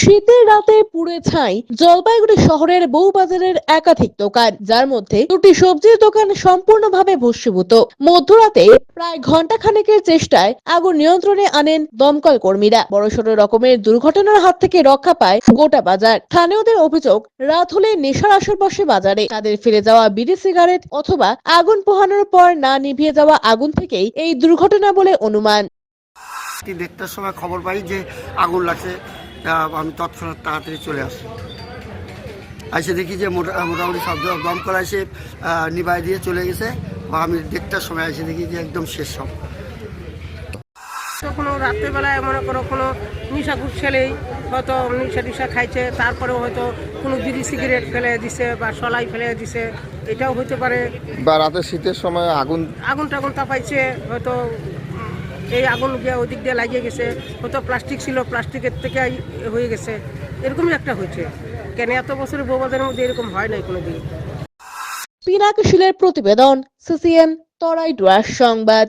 শীতের রাতে পুড়ে ছাই জলপাইগুড়ি শহরের বউবাজারের একাধিক দোকান, যার মধ্যে দুটি সবজির দোকান সম্পূর্ণভাবে ভস্মীভূত। মধ্যরাতে প্রায় ঘণ্টা খানেকের চেষ্টায় আগুন নিয়ন্ত্রণে আনেন দমকল কর্মীরা। বড়সড় রকমের দুর্ঘটনার হাত থেকে রক্ষা পায় গোটা বাজার। স্থানীয়দের অভিযোগ, রাত হলে নেশার আসর বসে বাজারে। তাদের ফিরে যাওয়া বিড়ি, সিগারেট অথবা আগুন পোহানোর পর না নিভিয়ে যাওয়া আগুন থেকেই এই দুর্ঘটনা বলে অনুমান। দেড়টার সময় খবর পাই যে আগুন লাগছে। তা আমি তৎক্ষণাৎ তাড়াতাড়ি চলে আসি। এসে দেখি যে মোটা- মোটামুটি সব দমকল এসে নিভাই দিয়ে চলে গেছে। বা আমি দেড়টার সময় এসে দেখি যে একদম শেষ সব। কোনো রাত্রেবেলায় মনে করো কোনো নিশা ঘুষ ছেলেই হয়তো নিশা টিশা খাইছে তারপরে হয়তো কোনো বিড়ি সিগারেট ফেলে দিছে বা সলাই ফেলে দিছে এটাও হতে পারে। বা রাতে শীতের সময় আগুন আগুন টাগুন তাপাইছে হয়তো এই আগুন গিয়ে ওই দিক দিয়ে লাগিয়ে গেছে। কত প্লাস্টিক ছিল, প্লাস্টিকের থেকে হয়ে গেছে। এরকমই একটা হয়েছে। কেন এত বছরের বৌবাদের মধ্যে এরকম হয় নাই কোনো দিন পিনাকশিলের প্রতিবেদন, সিসিএন, তরাই ডুয়ার সংবাদ।